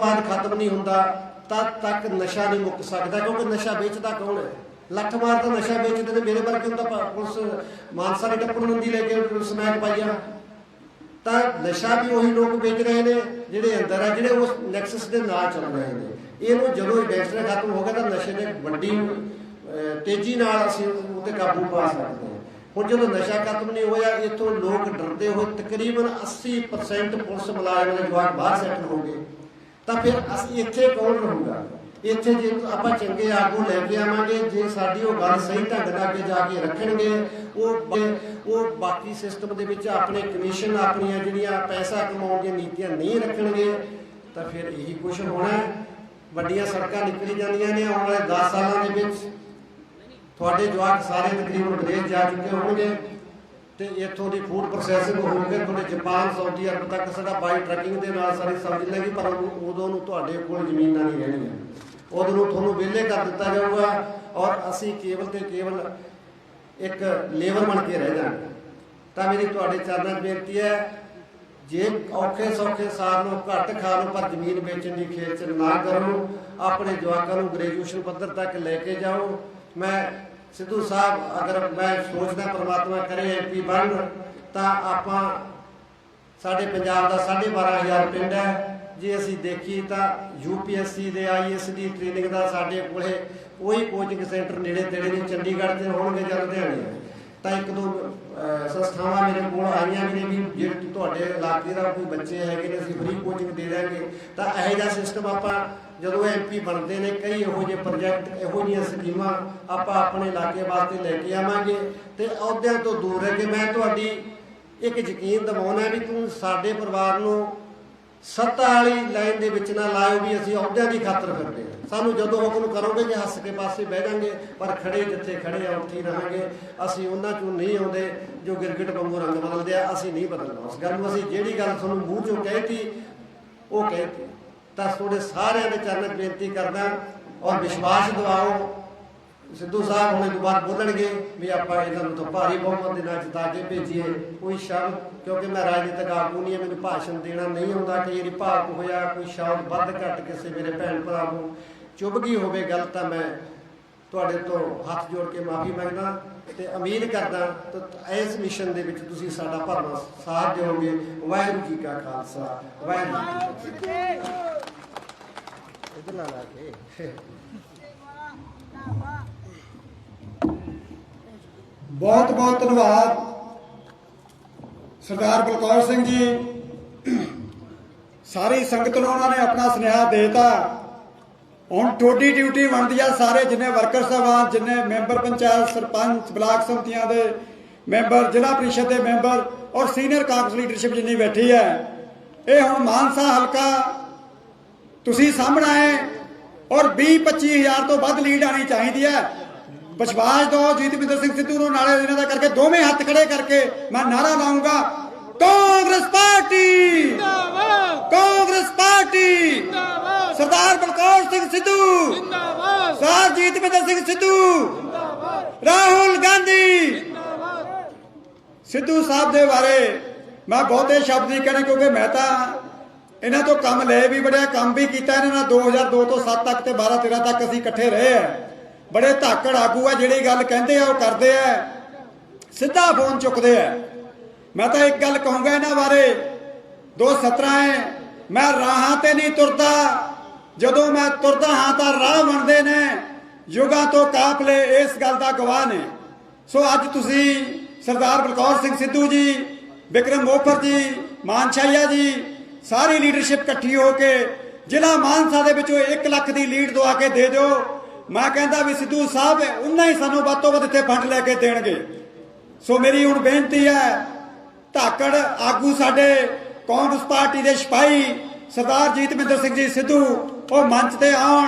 ਬਾਅਦ ਖਤਮ ਨਹੀਂ ਹੁੰਦਾ ਤਦ ਤੱਕ ਨਸ਼ਾ ਨਹੀਂ ਮੁੱਕ ਸਕਦਾ, ਕਿਉਂਕਿ ਨਸ਼ਾ ਵੇਚਦਾ ਕੌਣ ਹੈ? ਲੱਖ ਮਾਰ ਨਸ਼ਾ ਵੇਚਦੇ ਨੇ ਮੇਰੇ ਵਰਗੇ ਹੁੰਦਾ ਪੁਲਿਸ ਮਾਨਸਾ ਨੇ ਟੱਪਣ ਨੰਦੀ ਲੈ ਕੇ ਸਮੈਕ ਪਾਈਆ। ਤਾਂ ਨਸ਼ਾ ਵੀ ਉਹੀ ਲੋਕ ਵੇਚ ਰਹੇ ਨੇ, ਜਿਹੜੇ ਅੰਦਰ ਆ, ਜਿਹੜੇ ਉਸ ਨੈਕਸਸ ਦੇ ਨਾਲ ਚੱਲ ਰਹੇ ਨੇ। ਇਹਨੂੰ ਜਦੋਂ ਗੈਂਗਸਟਰ ਖਤਮ ਹੋ ਗਿਆ, ਤਾਂ ਨਸ਼ੇ ਦੇ ਵੱਡੀ ਤੇਜ਼ੀ ਨਾਲ ਅਸੀਂ ਉੱਤੇ ਕਾਬੂ ਪਾ ਸਕਦੇ ਹਾਂ। ਹੁਣ ਜਦੋਂ ਨਸ਼ਾ ਖਤਮ ਨਹੀਂ ਹੋਇਆ, ਇਥੋਂ ਲੋਕ ਡਰਦੇ ਹੋਏ ਤਕਰੀਬਨ 80% ਪੁਲਿਸ ਮੁਲਾਜ਼ਮਾਂ ਦੇ ਜਵਾਕ ਬਾਹਰ ਸੈਟਲ ਹੋ ਗਏ। ਤਾਂ ਫਿਰ ਅਸੀਂ ਇੱਥੇ ਕੌਣ ਰਹੂਗਾ? ਇੱਥੇ ਜੇ ਆਪਾਂ ਚੰਗੇ ਆਗੂ ਲੈ ਕੇ ਆਵਾਂਗੇ, ਜੇ ਸਾਡੀ ਉਹ ਗੱਲ ਸਹੀ ਢੰਗ ਨਾਲ ਅੱਗੇ ਜਾ ਕੇ ਰੱਖਣਗੇ, ਉਹ ਉਹ ਬਾਕੀ ਸਿਸਟਮ ਦੇ ਵਿੱਚ ਆਪਣੇ ਕਮਿਸ਼ਨ ਆਪਣੀਆਂ ਜਿਹੜੀਆਂ ਪੈਸਾ ਕਮਾਉਣ ਦੀਆਂ ਨੀਤੀਆਂ ਨਹੀਂ ਰੱਖਣਗੇ, ਤਾਂ ਫਿਰ ਇਹੀ ਕੁਝ ਹੋਣਾ ਵੱਡੀਆਂ ਸੜਕਾਂ ਨਿਕਲੀ ਜਾਂਦੀਆਂ ਨੇ ਆਉਣ ਵਾਲੇ 10 ਸਾਲਾਂ ਦੇ ਵਿੱਚ। ਤੁਹਾਡੇ ਜਵਾਕ ਸਾਰੇ ਤਕਰੀਬਨ ਵਿਦੇਸ਼ ਜਾ ਚੁੱਕੇ ਹੋਣਗੇ। ਤੇ ਇੱਥੋਂ ਦੀ ਫੂਡ ਪ੍ਰੋਸੈਸਿੰਗ ਹੋਊਗੀ ਤੁਹਾਡੇ ਜਾਪਾਨ, ਸਾਊਦੀ ਅਰਬ ਤੱਕ ਸਾਡਾ ਬਾਈ ਟਰੱਕਿੰਗ ਦੇ ਨਾਲ ਸਾਰੀ ਸਬਜ਼ੀ ਲੱਗੀ, ਪਰ ਉਦੋਂ ਨੂੰ ਤੁਹਾਡੇ ਕੋਲ ਜ਼ਮੀਨਾਂ ਨਹੀਂ ਰਹਿਣੀਆਂ। ਉਦੋਂ ਨੂੰ ਤੁਹਾਨੂੰ ਵਿਹਲੇ ਕਰ ਦਿੱਤਾ ਜਾਊਗਾ ਔਰ ਅਸੀਂ ਕੇਵਲ ਤੇ ਕੇਵਲ ਇੱਕ ਲੇਬਰ ਬਣ ਕੇ ਰਹਿ ਜਾਵਾਂਗੇ। ਤਾਂ ਮੇਰੀ ਤੁਹਾਡੇ ਚਰਨਾਂ 'ਚ ਬੇਨਤੀ ਹੈ, ਜੇ ਔਖੇ ਸੌਖੇ ਸਾਲ ਨੂੰ ਘੱਟ ਖਾ ਲਓ, ਪਰ ਜ਼ਮੀਨ ਵੇਚਣ ਦੀ ਖੇਚ ਨਾ ਕਰੋ, ਆਪਣੇ ਜਵਾਕਾਂ ਨੂੰ ਗ੍ਰੈਜੂਏਸ਼ਨ ਪੱਧਰ ਤੱਕ ਲੈ ਕੇ ਜਾਓ। ਮੈਂ ਸਿੱਧੂ ਸਾਹਿਬ, ਅਗਰ ਮੈਂ ਸੋਚਦਾ ਪ੍ਰਮਾਤਮਾ ਕਰੇ ਐਮਪੀ ਬਣ ਤਾਂ ਆਪਾਂ ਸਾਡੇ ਪੰਜਾਬ ਦਾ 12500 ਪਿੰਡ ਹੈ। ਜੇ ਅਸੀਂ ਦੇਖੀ ਤਾਂ ਯੂਪੀਐਸਸੀ ਦੇ ਆਈਐਸ ਦੀ ਟ੍ਰੇਨਿੰਗ ਦਾ ਸਾਡੇ ਕੋਲੇ ਕੋਈ ਕੋਚਿੰਗ ਸੈਂਟਰ ਨੇੜੇ ਤੇੜੇ ਨਹੀਂ, ਚੰਡੀਗੜ੍ਹ ਤੇ ਹੋਣਗੇ ਜਾਂ ਲੁਧਿਆਣੇ। ਤਾਂ ਇੱਕ ਦੋ ਸੰਸਥਾਵਾਂ ਮੇਰੇ ਕੋਲ ਆਈਆਂ ਵੀ ਨੇ ਵੀ ਜੇ ਤੁਹਾਡੇ ਇਲਾਕੇ ਦਾ ਕੋਈ ਬੱਚੇ ਹੈਗੇ ਨੇ, ਅਸੀਂ ਫ੍ਰੀ ਕੋਚਿੰਗ ਦੇ ਦਾਂਗੇ ਤਾਂ ਇਹੋ ਜਿਹਾ ਸਿਸਟਮ ਆਪਾਂ ਜਦੋਂ ਐਮਪੀ ਬਣਦੇ ਨੇ, ਕਈ ਇਹੋ ਜਿਹੇ ਪ੍ਰੋਜੈਕਟ ਇਹੋ ਜਿਹੀਆਂ ਸਕੀਮਾਂ ਆਪਾਂ ਆਪਣੇ ਇਲਾਕੇ ਵਾਸਤੇ ਲੈ ਕੇ ਆਵਾਂਗੇ ਤੇ ਅਹੁਦਿਆਂ ਤੋਂ ਦੂਰ ਰਹਿ ਕੇ ਮੈਂ ਤੁਹਾਡੀ ਇੱਕ ਯਕੀਨ ਦਿਵਾਉਣਾ ਵੀ ਤੂੰ ਸਾਡੇ ਪਰਿਵਾਰ ਨੂੰ ਸੱਤਾ ਵਾਲੀ ਲਾਈਨ ਦੇ ਵਿੱਚ ਨਾ ਲਾਇਓ ਵੀ ਅਸੀਂ ਅਹੁਦਿਆਂ ਦੀ ਖਾਤਰ ਫਿਰਦੇ ਹਾਂ। ਸਾਨੂੰ ਜਦੋਂ ਹੁਕਮ ਕਰੋਗੇ ਜੇ ਹੱਸ ਕੇ ਪਾਸੇ ਬਹਿ ਜਾਾਂਗੇ, ਪਰ ਖੜੇ ਜਿੱਥੇ ਖੜੇ ਆ, ਉੱਥੇ ਰਹਾਂਗੇ। ਅਸੀਂ ਉਹਨਾਂ ਚੋਂ ਨਹੀਂ ਆਉਂਦੇ ਜੋ ਗਿਰਗਿਟ ਵਾਂਗੂ ਰੰਗ ਬਦਲਦੇ ਆ, ਅਸੀਂ ਨਹੀਂ ਬਦਲਣਾ ਉਸ ਗੱਲ ਨੂੰ ਅਸੀਂ ਜਿਹੜੀ ਗੱਲ ਤੁਹਾਨੂੰ ਮੂੰਹ ਚੋਂ ਕਹਿਤੀ, ਉਹ ਕਹਿਤੀ। ਤਾਂ ਤੁਹਾਡੇ ਸਾਰਿਆਂ ਦੇ ਚਰਨਾਂ ਬੇਨਤੀ ਕਰਦਾ ਔਰ ਵਿਸ਼ਵਾਸ ਦਿਵਾਓ। ਸਿੱਧੂ ਸਾਹਿਬ ਹੁਣ ਇਹ ਬਾਤ ਬੋਲਣਗੇ ਵੀ ਆਪਾਂ ਇਹਨਾਂ ਨੂੰ ਤਾਂ ਭਾਰੀ ਬਹੁਮਤ ਦੇ ਨਾਲ ਜਿਤਾ ਕੇ ਭੇਜੀਏ। ਕੋਈ ਸ਼ਬਦ, ਕਿਉਂਕਿ ਮੈਂ ਰਾਜਨੀਤਿਕ ਆਗੂ ਨਹੀਂ ਮੈਨੂੰ ਭਾਸ਼ਣ ਦੇਣਾ ਨਹੀਂ ਆਉਂਦਾ। ਕਿ ਜਿਹੜੀ ਭਾਵ ਹੋਇਆ, ਕੋਈ ਸ਼ਬਦ ਵੱਧ ਘੱਟ ਕਿਸੇ ਮੇਰੇ ਭੈਣ ਭਰਾ ਨੂੰ ਚੁੱਭ ਗਈ ਹੋਵੇ, ਗੱਲ ਤਾਂ ਮੈਂ ਤੁਹਾਡੇ ਤੋਂ ਹੱਥ ਜੋੜ ਕੇ ਮਾਫੀ ਮੰਗਦਾ ਤੇ ਉਮੀਦ ਕਰਦਾ ਕਿ ਇਸ ਮਿਸ਼ਨ ਦੇ ਵਿੱਚ ਤੁਸੀਂ ਸਾਡਾ ਭਰਵਾਂ ਸਾਥ ਦਿਓਗੇ। ਵਾਹਿਗੁਰੂ ਜੀ ਕਾ ਖਾਲਸਾ, ਵਾਹਿਗੁਰੂ ਜੀ ਕੀ ਫਤਿਹ। ਇਧਰ ਲਾ ਲਾ ਕੇ ਬਹੁਤ ਬਹੁਤ ਧੰਨਵਾਦ। ਸਰਦਾਰ ਬਲਕੌਰ ਸਿੰਘ ਜੀ, ਸਾਰੀ ਸੰਗਤ ਨੂੰ ਉਹਨਾਂ ਨੇ ਆਪਣਾ ਸੁਨੇਹਾ ਦੇਤਾ। ਹੁਣ ਤੁਹਾਡੀ ਡਿਊਟੀ ਬਣਦੀ ਆ ਸਾਰੇ ਜਿੰਨੇ ਵਰਕਰ ਸਾਹਿਬਾਨ, ਜਿੰਨੇ ਮੈਂਬਰ ਪੰਚਾਇਤ, ਸਰਪੰਚ, ਬਲਾਕ ਸਮਤੀਆਂ ਦੇ ਮੈਂਬਰ, ਜ਼ਿਲ੍ਹਾ ਪ੍ਰੀਸ਼ਦ ਦੇ ਮੈਂਬਰ ਔਰ ਸੀਨੀਅਰ ਕਾਂਗਰਸ ਲੀਡਰਸ਼ਿਪ ਜਿੰਨੀ ਬੈਠੀ ਹੈ। ਇਹ ਹੁਣ ਮਾਨਸਾ ਹਲਕਾ ਤੁਸੀਂ ਸਾਹਮਣੇ ਆਏ ਔਰ 20 25000 ਤੋਂ ਵੱਧ ਲੀਡ ਆਣੀ ਚਾਹੀਦੀ ਹੈ। ਵਿਸ਼ਵਾਸ ਦਿਓ ਜੀਤਵਿੰਦਰ ਸਿੰਘ ਸਿੱਧੂ ਨੂੰ ਨਾਲੇ ਇਹਨਾਂ ਦਾ ਕਰਕੇ ਦੋਵੇਂ ਹੱਥ ਖੜੇ ਕਰਕੇ ਮੈਂ ਨਾਰਾ ਲਾਉਂਗਾ। ਕਾਂਗਰਸ ਪਾਰਟੀ! ਜਿੰਦਾਬਾਦ! ਕਾਂਗਰਸ ਪਾਰਟੀ! ਜਿੰਦਾਬਾਦ! ਸਰਦਾਰ ਬਲਕੌਰ ਸਿੰਘ ਸਿੱਧੂ! ਜਿੰਦਾਬਾਦ! ਸਰਦਾਰ ਜੀਤਵਿੰਦਰ ਸਿੰਘ ਸਿੱਧੂ! ਜਿੰਦਾਬਾਦ! ਰਾਹੁਲ ਗਾਂਧੀ! ਜਿੰਦਾਬਾਦ! ਸਿੱਧੂ ਸਾਹਿਬ ਦੇ ਬਾਰੇ ਮੈਂ ਬਹੁਤੇ ਸ਼ਬਦ ਨਹੀਂ ਕਹਿਣੇ ਕਿਉਂਕਿ ਮੈਂ ਤਾਂ ਇਹਨਾਂ ਤੋਂ ਕੰਮ ਲਏ ਵੀ ਬੜਿਆ ਕੰਮ ਵੀ ਕੀਤਾ, ਇਹਨਾਂ ਨਾਲ 2002 ਤੋਂ 7 ਤੱਕ ਤੇ 12 13 ਤੱਕ ਅਸੀਂ ਇਕੱਠੇ ਰਹੇ ਆ। ਬੜੇ ਧਾਕੜ ਆਗੂ ਆ, ਜਿਹੜੀ ਗੱਲ ਕਹਿੰਦੇ ਆ, ਉਹ ਕਰਦੇ ਆ। ਸਿੱਧਾ ਫੋਨ ਚੁੱਕਦੇ ਆ। ਮੈਂ ਤਾਂ ਇੱਕ ਗੱਲ ਕਹੂੰਗਾ ਇਹਨਾਂ ਬਾਰੇ 217 ਹੈ ਮੈਂ ਰਾਹਾਂ ਤੇ ਨਹੀਂ ਤੁਰਦਾ। ਜਦੋਂ ਮੈਂ ਤੁਰਦਾ ਹਾਂ ਤਾਂ ਰਾਹ ਬਣਦੇ ਨੇ, ਯੁਗਾਂ ਤੋਂ ਕਾਫਲੇ ਇਸ ਗੱਲ ਦਾ ਗਵਾਹ ਨੇ। ਸੋ ਅੱਜ ਤੁਸੀਂ ਸਰਦਾਰ ਬਲਕੌਰ ਸਿੰਘ ਸਿੱਧੂ ਜੀ, ਵਿਕਰਮ ਮੋਫਰ ਜੀ ਮਾਨਸ਼ਾਹੀਆ ਜੀ ਸਾਰੀ ਲੀਡਰਸ਼ਿਪ ਇਕੱਠੀ ਹੋ ਕੇ ਜ਼ਿਲ੍ਹਾ ਮਾਨਸਾ ਦੇ ਵਿੱਚੋਂ 1 ਲੱਖ ਦੀ ਲੀਡ ਦਵਾ ਕੇ ਦੇ ਦਿਓ। ਮੈਂ ਕਹਿੰਦਾ ਵੀ ਸਿੱਧੂ ਸਾਹਿਬ ਉਨਾ ਹੀ ਸਾਨੂੰ ਵੱਧ ਤੋਂ ਵੱਧ ਇੱਥੇ ਫੰਡ ਲੈ ਕੇ ਦੇਣਗੇ। ਸੋ ਮੇਰੀ ਹੁਣ ਬੇਨਤੀ ਹੈ, ਧਾਕੜ, ਆਗੂ ਸਾਡੇ, ਕਾਂਗਰਸ ਪਾਰਟੀ ਦੇ ਸਿਪਾਹੀ, ਸਰਦਾਰ ਜੀਤਮਿੰਦਰ ਸਿੰਘ ਜੀ ਸਿੱਧੂ, ਉਹ ਮੰਚ ਤੇ ਆਉਣ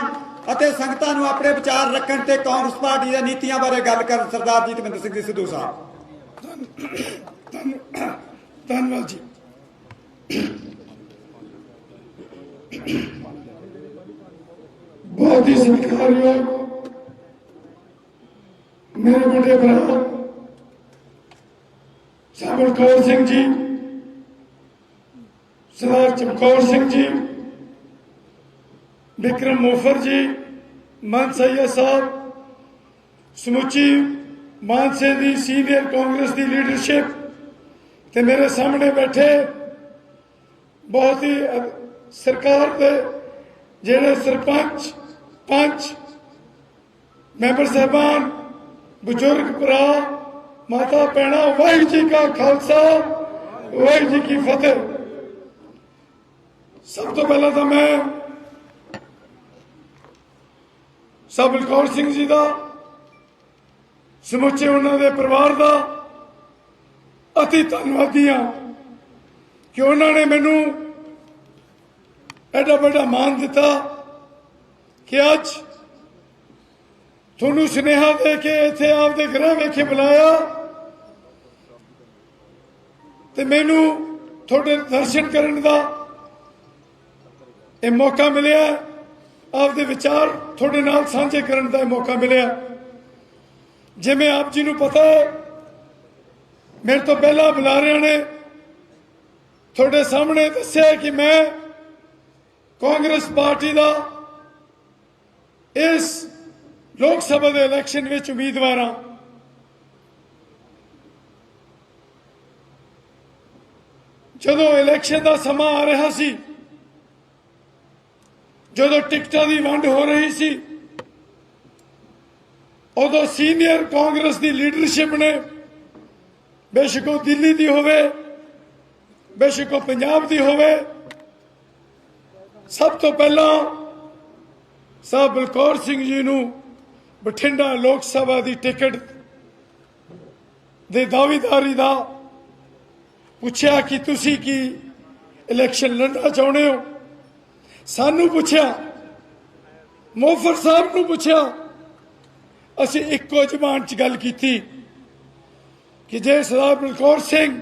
ਅਤੇ ਸੰਗਤਾਂ ਨੂੰ ਆਪਣੇ ਵਿਚਾਰ ਰੱਖਣ ਤੇ ਕਾਂਗਰਸ ਪਾਰਟੀ ਦੀਆਂ ਨੀਤੀਆਂ ਬਾਰੇ ਗੱਲ ਕਰਨ, ਸਰਦਾਰ ਜੀਤਮਿੰਦਰ ਸਿੰਘ ਜੀ ਸਿੱਧੂ ਸਾਹਿਬ। ਧੰਨਵਾਦ ਜੀ ਬਹੁਤ ਹੀ ਸਤਿਕਾਰਯੋਗ ਮੇਰੇ ਵੱਡੇ ਭਰਾ ਸਾਬਰ ਕੌਰ ਸਿੰਘ ਜੀ ਸਰਦਾਰ ਚਮਕੌਰ ਸਿੰਘ ਜੀ ਵਿਕਰਮ ਮੁਫ਼ਰ ਜੀ, ਮਨ ਸਈਆ ਸਾਹਿਬ, ਸਮੁੱਚੀ ਮਾਨਸੇ ਦੀ ਸੀਨੀਅਰ ਕਾਂਗਰਸ ਦੀ ਲੀਡਰਸ਼ਿਪ ਤੇ ਮੇਰੇ ਸਾਹਮਣੇ ਬੈਠੇ ਬਹੁਤ ਹੀ ਸਰਕਾਰ ਦੇ ਜਿਹੜੇ ਸਰਪੰਚ, ਪੰਚ, ਮੈਂਬਰ ਸਾਹਿਬਾਨ, ਬਜ਼ੁਰਗ ਭਰਾ, ਮਾਤਾ ਭੈਣਾਂ, ਵਾਹਿਗੁਰੂ ਜੀ ਕਾ ਖਾਲਸਾ, ਵਾਹਿਗੁਰੂ ਜੀ ਕੀ ਫਤਿਹ। ਸਭ ਤੋਂ ਪਹਿਲਾਂ ਤਾਂ ਮੈਂ ਸਭ ਬਲਕੌਰ ਸਿੰਘ ਜੀ ਦਾ, ਸਮੁੱਚੇ ਉਹਨਾਂ ਦੇ ਪਰਿਵਾਰ ਦਾ ਅਤੀ ਧੰਨਵਾਦੀ ਹਾਂ ਕਿ ਉਹਨਾਂ ਨੇ ਮੈਨੂੰ ਐਡਾ ਵੱਡਾ ਮਾਣ ਦਿੱਤਾ ਕਿ ਅੱਜ ਤੁਹਾਨੂੰ ਸੁਨੇਹਾ ਦੇ ਕੇ ਇੱਥੇ ਆਪਦੇ ਘਰਾਂ ਵੇਖੇ ਬੁਲਾਇਆ ਤੇ ਮੈਨੂੰ ਤੁਹਾਡੇ ਦਰਸ਼ਨ ਕਰਨ ਦਾ ਇਹ ਮੌਕਾ ਮਿਲਿਆ। ਆਪਦੇ ਵਿਚਾਰ ਤੁਹਾਡੇ ਨਾਲ ਸਾਂਝੇ ਕਰਨ ਦਾ ਮੌਕਾ ਮਿਲਿਆ। ਜਿਵੇਂ ਆਪ ਜੀ ਨੂੰ ਪਤਾ ਹੈ, ਮੇਰੇ ਤੋਂ ਪਹਿਲਾਂ ਬੁਲਾਰਿਆਂ ਨੇ ਤੁਹਾਡੇ ਸਾਹਮਣੇ ਦੱਸਿਆ ਕਿ ਮੈਂ ਕਾਂਗਰਸ ਪਾਰਟੀ ਦਾ ਇਸ ਲੋਕ ਸਭਾ ਦੇ ਇਲੈਕਸ਼ਨ ਵਿੱਚ ਉਮੀਦਵਾਰ ਹਾਂ। ਜਦੋਂ ਇਲੈਕਸ਼ਨ ਦਾ ਸਮਾਂ ਆ ਰਿਹਾ ਸੀ ਜਦੋਂ ਟਿਕਟਾਂ ਦੀ ਵੰਡ ਹੋ ਰਹੀ ਸੀ, ਉਦੋਂ ਸੀਨੀਅਰ ਕਾਂਗਰਸ ਦੀ ਲੀਡਰਸ਼ਿਪ ਨੇ, ਬੇਸ਼ੱਕ ਉਹ ਦਿੱਲੀ ਦੀ ਹੋਵੇ, ਬੇਸ਼ੱਕ ਉਹ ਪੰਜਾਬ ਦੀ ਹੋਵੇ, ਸਭ ਤੋਂ ਪਹਿਲਾਂ ਸਾਹਿਬ ਬਲਕੌਰ ਸਿੰਘ ਜੀ ਨੂੰ ਬਠਿੰਡਾ ਲੋਕ ਸਭਾ ਦੀ ਟਿਕਟ ਦੇ ਦਾਅਵੇਦਾਰੀ ਦਾ ਪੁੱਛਿਆ ਕਿ ਤੁਸੀਂ ਕੀ ਇਲੈਕਸ਼ਨ ਲੜਨਾ ਚਾਹੁੰਦੇ ਹੋ? ਸਾਨੂੰ ਪੁੱਛਿਆ ਮੋਫਰ ਸਾਹਿਬ ਨੂੰ ਪੁੱਛਿਆ, ਅਸੀਂ ਇੱਕੋ ਜ਼ਬਾਨ 'ਚ ਗੱਲ ਕੀਤੀ ਕਿ ਜੇ ਸਰਦਾਰ ਬਲਕੌਰ ਸਿੰਘ